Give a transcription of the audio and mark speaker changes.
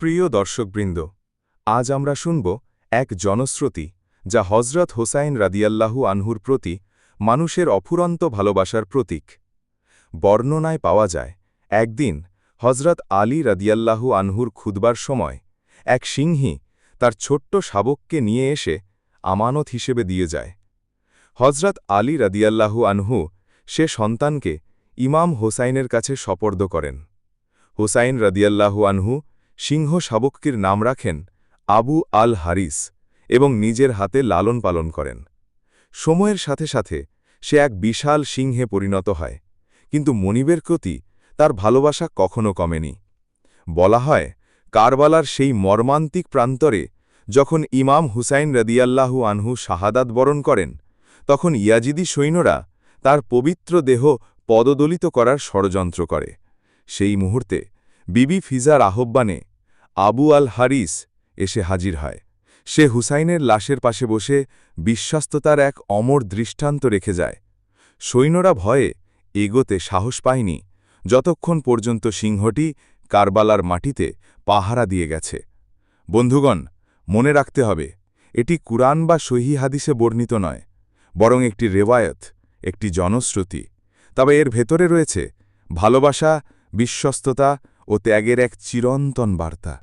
Speaker 1: প্রিয় দর্শকবৃন্দ, আজ আমরা শুনব এক জনশ্রুতি যা হজরত হোসাইন রাদিয়াল্লাহু আনহুর প্রতি মানুষের অফুরন্ত ভালোবাসার প্রতীক। বর্ণনায় পাওয়া যায়, একদিন হজরত আলী রাদিয়াল্লাহু আনহুর খুদবার সময় এক সিংহী তার ছোট্ট শাবককে নিয়ে এসে আমানত হিসেবে দিয়ে যায়। হজরত আলী রাদিয়াল্লাহু আনহু সে সন্তানকে ইমাম হোসাইনের কাছে সপর্দ করেন। হোসাইন রাদিয়াল্লাহু আনহু সিংহ শাবকটির নাম রাখেন আবু আল হারিস এবং নিজের হাতে লালন পালন করেন। সময়ের সাথে সাথে সে এক বিশাল সিংহে পরিণত হয়, কিন্তু মনিবের প্রতি তার ভালোবাসা কখনো কমেনি। বলা হয়, কারবালার সেই মর্মান্তিক প্রান্তরে যখন ইমাম হুসাইন রদিয়াল্লাহু আনহু শাহাদাত বরণ করেন, তখন ইয়াজিদি সৈন্যরা তার পবিত্র দেহ পদদলিত করার ষড়যন্ত্র করে। সেই মুহূর্তে বিবি ফিজার আহ্বানে আবু আল হারিস এসে হাজির হয়। সে হুসাইনের লাশের পাশে বসে বিশ্বস্ততার এক অমর দৃষ্টান্ত রেখে যায়। সৈন্যরা ভয়ে এগোতে সাহস পায়নি। যতক্ষণ পর্যন্ত সিংহটি কারবালার মাটিতে পাহারা দিয়ে গেছে। বন্ধুগণ, মনে রাখতে হবে, এটি কুরআন বা সহি হাদিসে বর্ণিত নয়, বরং একটি রেওয়ায়ত, একটি জনশ্রুতি। তবে এর ভেতরে রয়েছে ভালোবাসা, বিশ্বস্ততা ও ত্যাগের এক চিরন্তন বার্তা।